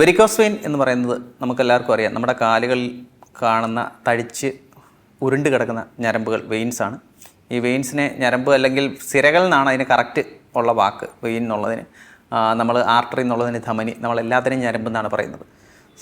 Varicose vein എന്ന് പറയുന്നത് നമുക്കെല്ലാവർക്കും അറിയാം. നമ്മുടെ കാലുകളിൽ കാണുന്ന തടിച്ച് ഉരുണ്ട് കിടക്കുന്ന ഞരമ്പുകൾ വെയിൻസാണ് ഈ വെയിൻസിനെ ഞരമ്പ് അല്ലെങ്കിൽ സിരകൾ എന്നാണ് അതിന് കറക്റ്റ് ഉള്ള വാക്ക് വെയിൻ എന്നുള്ളതിന്. നമ്മൾ ആർട്ടറി എന്നുള്ളതിന് ധമനി നമ്മൾ എല്ലാത്തിനും ഞരമ്പ് എന്നാണ് പറയുന്നത്.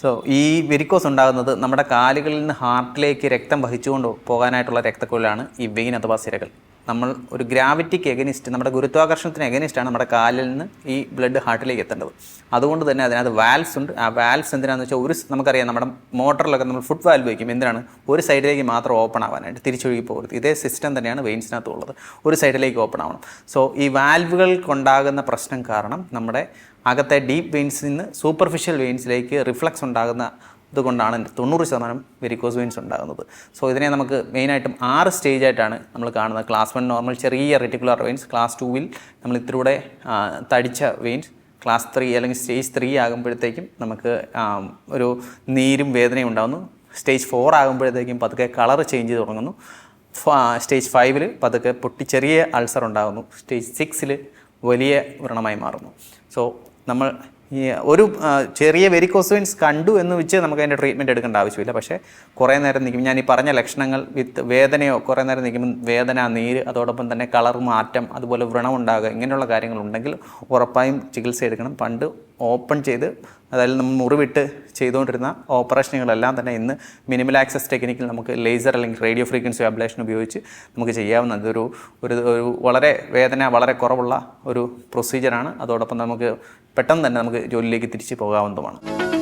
സോ ഈ വെരിക്കോസ് ഉണ്ടാകുന്നത് നമ്മുടെ കാലുകളിൽ നിന്ന് ഹാർട്ടിലേക്ക് രക്തം വഹിച്ചുകൊണ്ട് പോകാനായിട്ടുള്ള രക്തക്കുഴലാണ് ഈ വെയിൻ അഥവാ സിരകൾ. നമ്മൾ ഒരു ഗ്രാവിറ്റിക്ക് എഗനിസ്റ്റ് നമ്മുടെ ഗുരുത്വാകർഷണത്തിന് എഗനിസ്റ്റാണ് നമ്മുടെ കാലിൽ നിന്ന് ഈ ബ്ലഡ് ഹാർട്ടിലേക്ക് എത്തേണ്ടത്. അതുകൊണ്ട് തന്നെ അതിനകത്ത് വാൽസ് ഉണ്ട്. ആ വാൽസ് എന്തിനാണെന്ന് വെച്ചാൽ ഒരു നമുക്കറിയാം നമ്മുടെ മോട്ടറിലൊക്കെ നമ്മൾ ഫുഡ് വാൽവ് വയ്ക്കും എന്തിനാണ്? ഒരു സൈഡിലേക്ക് മാത്രം ഓപ്പൺ ആവാനായിട്ട് തിരിച്ചൊഴുകി പോകരുത്. ഇതേ സിസ്റ്റം തന്നെയാണ് വെയിൻസിനകത്ത് ഉള്ളത്. ഒരു സൈഡിലേക്ക് ഓപ്പൺ ആവണം. സോ ഈ വാൽവുകൾക്കുണ്ടാകുന്ന പ്രശ്നം കാരണം നമ്മുടെ അകത്തെ ഡീപ്പ് വെയിൻസിൽ നിന്ന് സൂപ്പർഫിഷ്യൽ വെയിൻസിലേക്ക് റിഫ്ലക്സ് ഉണ്ടാകുന്ന ഇതുകൊണ്ടാണ് തൊണ്ണൂറ് ശതമാനം വെരിക്കോസ് വെയിൻസ് ഉണ്ടാകുന്നത്. സോ ഇതിനെ നമുക്ക് മെയിനായിട്ടും ആറ് സ്റ്റേജ് ആയിട്ടാണ് നമ്മൾ കാണുന്നത്. ക്ലാസ് വൺ നോർമൽ ചെറിയ റെറ്റിക്കുലർ വെയിൻസ് ക്ലാസ് ടൂവിൽ നമ്മൾ ഇത്തിലൂടെ തടിച്ച വെയിൻസ് ക്ലാസ് ത്രീ അല്ലെങ്കിൽ സ്റ്റേജ് ത്രീ ആകുമ്പോഴത്തേക്കും നമുക്ക് ഒരു നീരും വേദനയും ഉണ്ടാകുന്നു. സ്റ്റേജ് ഫോർ ആകുമ്പോഴത്തേക്കും പതുക്കെ കളർ ചേഞ്ച് ചെയ്ത് തുടങ്ങുന്നു. സ്റ്റേജ് ഫൈവിൽ പതുക്കെ പൊട്ടി ചെറിയ അൾസർ ഉണ്ടാകുന്നു. സ്റ്റേജ് സിക്സിൽ വലിയ വ്രണമായി മാറുന്നു. സോ നമ്മൾ ഒരു ചെറിയ വെരിക്കോസോയിൻസ് കണ്ടു എന്ന് വെച്ച് നമുക്ക് അതിന്റെ ട്രീറ്റ്മെന്റ് എടുക്കേണ്ട ആവശ്യമില്ല. പക്ഷേ കുറേ നേരം നിൽക്കും. ഞാൻ ഈ പറഞ്ഞ ലക്ഷണങ്ങൾ വിത്ത് വേദനയോ കുറേ നേരം നിൽക്കുമ്പോൾ വേദന നീര് അതോടൊപ്പം തന്നെ കളർ മാറ്റം അതുപോലെ വ്രണം ഉണ്ടാകുക ഇങ്ങനെയുള്ള കാര്യങ്ങളുണ്ടെങ്കിൽ ഉറപ്പായും ചികിത്സ എടുക്കണം. പണ്ട് ഓപ്പൺ ചെയ്ത് അതായത് നമ്മൾ മുറിവിട്ട് ചെയ്തുകൊണ്ടിരുന്ന ഓപ്പറേഷനുകളെല്ലാം തന്നെ ഇന്ന് മിനിമൽ ആക്സസ് ടെക്നിക്കിൽ നമുക്ക് ലേസർ അല്ലെങ്കിൽ റേഡിയോ ഫ്രീക്വൻസി അബ്ലേഷൻ ഉപയോഗിച്ച് നമുക്ക് ചെയ്യാവുന്ന ഒരു ഒരു ഒരു വളരെ വേദന വളരെ കുറവുള്ള ഒരു പ്രൊസീജിയറാണ് അതോടൊപ്പം നമുക്ക് പെട്ടെന്ന് തന്നെ നമുക്ക് ജോലിയിലേക്ക് തിരിച്ചു പോകാവുന്നതുമാണ്.